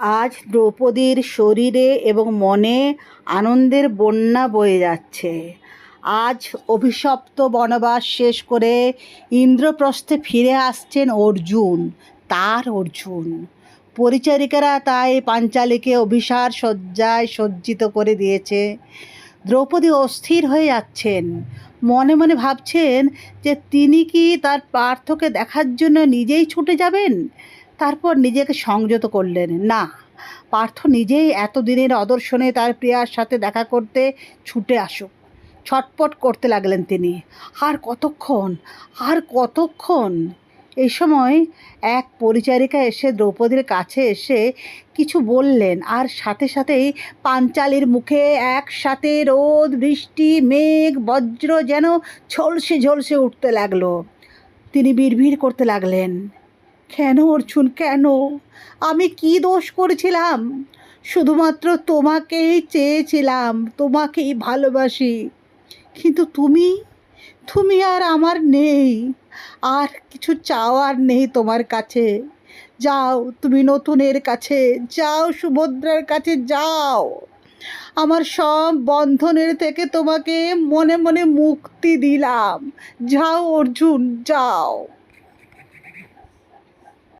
আজ দ্রৌপদীর শরীরে এবং মনে আনন্দের বন্যা বয়ে যাচ্ছে। আজ অভিশপ্ত বনবাস শেষ করে ইন্দ্রপ্রস্থে ফিরে আসছেন অর্জুন, তার অর্জুন। পরিচারিকারা তাই পাঞ্চালীকে অভিসার সজ্জায় সজ্জিত করে দিয়েছে। দ্রৌপদী অস্থির হয়ে যাচ্ছেন। মনে মনে ভাবছেন যে তিনি কি তার পার্থকে দেখার জন্য নিজেই ছুটে যাবেন? তারপর নিজেকে সংযত করলেন। না, পার্থ নিজেই এতদিনের অদর্শনে তার প্রিয়ার সাথে দেখা করতে ছুটে আসুক। ছটপট করতে লাগলেন তিনি। আর কতক্ষণ? আর কতক্ষণ? এই সময় এক পরিচারিকা এসে দ্রৌপদীর কাছে এসে কিছু বললেন আর সাথে সাথেই পাঞ্চালির মুখে একসাথে রোদ, বৃষ্টি, মেঘ, বজ্র যেন ঝলসে ঝলসে উঠতে লাগল। তিনি বিড়বিড় করতে লাগলেন। কেন অর্জুন, কেন? আমি কি দোষ করেছিলাম? শুধুমাত্র তোমাকেই চেয়েছিলাম, তোমাকেই ভালোবাসি। কিন্তু তুমি তুমি আর আমার নেই। আর কিছু চাওয়ার নেই তোমার কাছে। যাও, তুমি নতুনের কাছে, যাও, সুভদ্রার কাছে যাও। আমার সব বন্ধনের থেকে তোমাকে মনে মনে মুক্তি দিলাম। যাও অর্জুন, যাও।